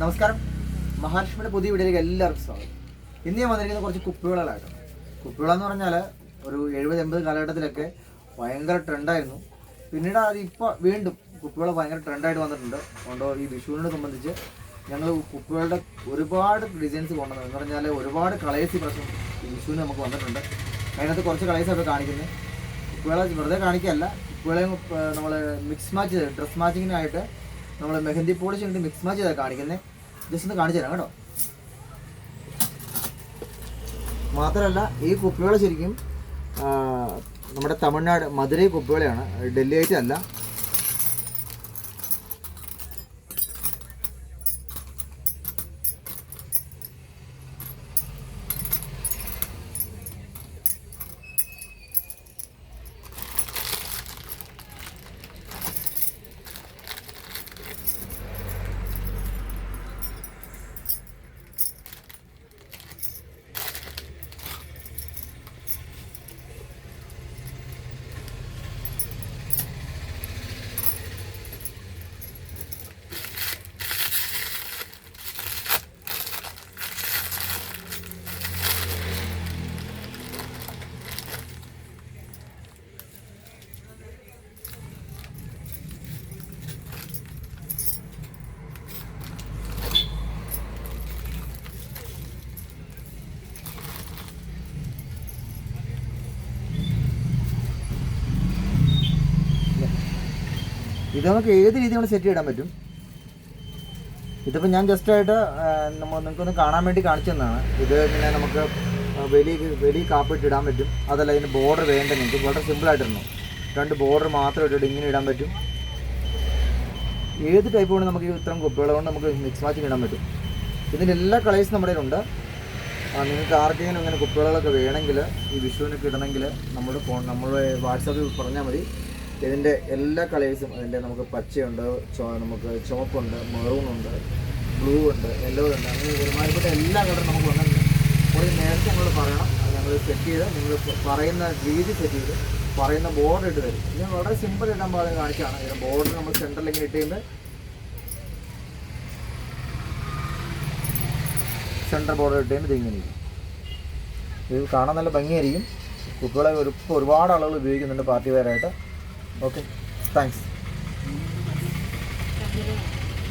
നമസ്കാരം. മഹാലക്ഷ്മിയുടെ പുതിയ വീഡിയോയിലേക്ക് എല്ലാവർക്കും സ്വാഗതം. ഇന്ന് ഞാൻ വന്നിരിക്കുന്നത് കുറച്ച് കുപ്പികളായിട്ടാണ് കുപ്പികളെന്ന് പറഞ്ഞാൽ ഒരു എഴുപത് എൺപത് കാലഘട്ടത്തിലൊക്കെ ഭയങ്കര ട്രെൻഡായിരുന്നു. പിന്നീട് അത് ഇപ്പോൾ വീണ്ടും കുപ്പികൾ ഭയങ്കര ട്രെൻഡായിട്ട് വന്നിട്ടുണ്ട്. അതുകൊണ്ട് ഈ വിഷുവിനോട് സംബന്ധിച്ച് ഞങ്ങൾ കുപ്പികളുടെ ഒരുപാട് ഡിസൈൻസ് കൊണ്ടുവന്നു. എന്ന് പറഞ്ഞാൽ ഒരുപാട് കളേഴ്സ് ഈ പ്രശ്നം ഈ വിഷുവിന് നമുക്ക് വന്നിട്ടുണ്ട്. അതിനകത്ത് കുറച്ച് കളേഴ്സ് ഒക്കെ കാണിക്കുന്നത്. കുപ്പികളെ വെറുതെ കാണിക്കുകയല്ല. കുപ്പികളെ നമ്മൾ മിക്സ് മാച്ച് ഡ്രസ് മാച്ചിങ്ങിനായിട്ട് നമ്മൾ മെഹന്തി പോളിഷ് കൊണ്ട് മിക്സ് മാച്ച് ചെയ്താൽ കാണിക്കുന്നത് ജസ്റ്റ് ഒന്ന് കാണിച്ചു തരാം കേട്ടോ. മാത്രമല്ല ഈ കുപ്പികൾ ശരിക്കും നമ്മുടെ തമിഴ്നാട് മധുരൈ കുപ്പികളെയാണ്. ഡൽഹി ആയിട്ട് ഇത് നമുക്ക് ഏത് രീതി നമ്മൾ സെറ്റ് ചെയ്യാൻ പറ്റും? ഇതിപ്പോൾ ഞാൻ ജസ്റ്റ് ആയിട്ട് നമ്മൾ നിങ്ങൾക്കൊന്ന് കാണാൻ വേണ്ടി കാണിച്ചു തന്നതാണ് ഇത് ഇങ്ങനെ നമുക്ക് വലിയ വലിയ കാപ്പിട്ട് ഇടാൻ പറ്റും. അതല്ല ഇതിന് ബോർഡർ വേണ്ട നിങ്ങൾക്ക്. വളരെ സിമ്പിളായിട്ടിരുന്നു രണ്ട് ബോർഡർ മാത്രം ഇട്ടിട്ട് ഇങ്ങനെ ഇടാൻ പറ്റും. ഏത് ടൈപ്പ് കൊണ്ട് നമുക്ക് ഇത്തരം കുപ്പികൾ കൊണ്ട് നമുക്ക് മിക്സ് മാച്ചിങ് ഇടാൻ പറ്റും. ഇതിന്റെ എല്ലാ കളേഴ്സും നമ്മുടെ ആ, നിങ്ങൾക്ക് ആർക്കെങ്കിലും ഇങ്ങനെ കുപ്പികളൊക്കെ വേണമെങ്കിൽ ഈ വിഷുവിനൊക്കെ ഇടണമെങ്കിൽ നമ്മുടെ ഫോൺ നമ്മുടെ വാട്സാപ്പിൽ പറഞ്ഞാൽ മതി. ഇതിന്റെ എല്ലാ കളേഴ്സും അതിന്റെ നമുക്ക് പച്ചയുണ്ട് നമുക്ക് ചുവപ്പുണ്ട് മെറൂൺ ഉണ്ട് ബ്ലൂ ഉണ്ട് യെല്ലോ ഉണ്ട് അങ്ങനെ ഒരുമാതിരിപ്പെട്ട എല്ലാ കളറും നമുക്ക് വന്നിട്ടുണ്ട്. അപ്പോൾ നേരത്തെ ഞങ്ങൾ പറയണം ഞങ്ങൾ സെറ്റ് ചെയ്ത് നിങ്ങൾ പറയുന്ന രീതി സെറ്റ് ചെയ്ത് പറയുന്ന ബോർഡർ ഇട്ട് തരും. ഇത് വളരെ സിമ്പിൾ ഇടാൻ പാടുന്ന കാണിച്ചാണ് ഇതിന്റെ ബോർഡർ നമ്മൾ സെന്ററിൽ ഇങ്ങനെ ഇട്ട് കഴിയുമ്പോൾ സെന്റർ ബോർഡർ ഇട്ട് കഴിയുമ്പോൾ ഇതിങ്ങനെ ഇരിക്കും. ഇത് കാണാൻ നല്ല ഭംഗിയായിരിക്കും. കുട്ടികളെ ഒരു ഒരുപാട് ആളുകൾ ഉപയോഗിക്കുന്നുണ്ട് പാർട്ടി വെയറായിട്ട്. Okay, thanks.